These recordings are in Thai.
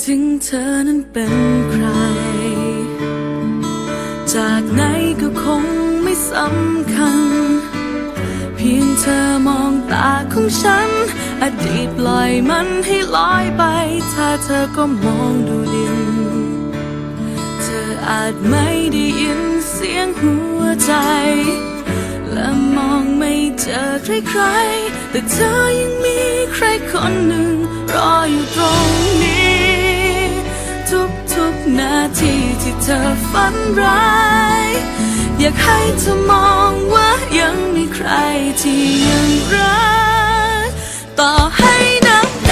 ถึงเธอนั้นเป็นใคร จากไหนก็คงไม่สำคัญ เพียงเธอมองตาของฉัน อดีตปล่อยมันให้ลอยไป ถ้าเธอก็มองดูดิน เธออาจไม่ได้ยินเสียงหัวใจ และมองไม่เจอใครๆแต่เธอยังมีใครคนหนึ่งรออยู่ตรงนี้ นาทีที่เธอฝันร้าย อยากให้เธอมองว่ายังมีใครที่ยังรัก ต่อให้น้ำตา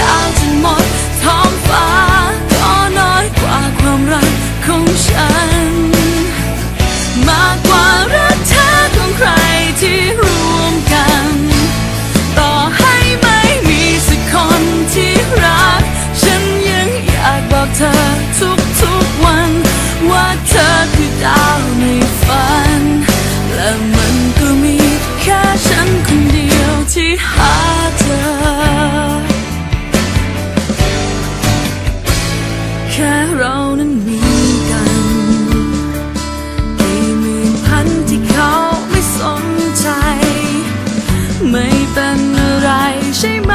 ใช่ไหม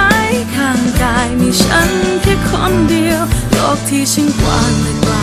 ข้างกายมีฉันแค่คนเดียว โลกที่ฉันกว้างและไกล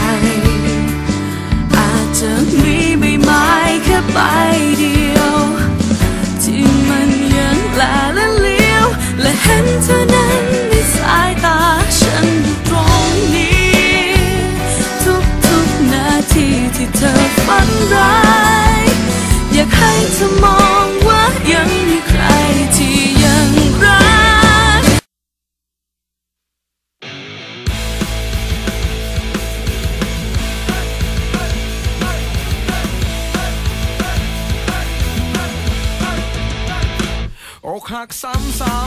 หักซ้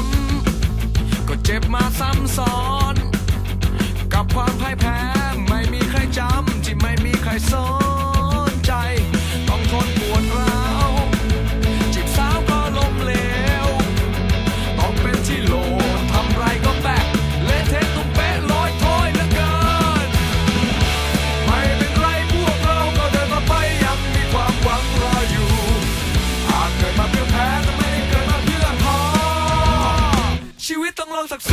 ำๆก็เจ็บมาซ้ำซ้อน กับความพ่ายแพ้ ไม่มีใครจำที่ไม่มีใครสอน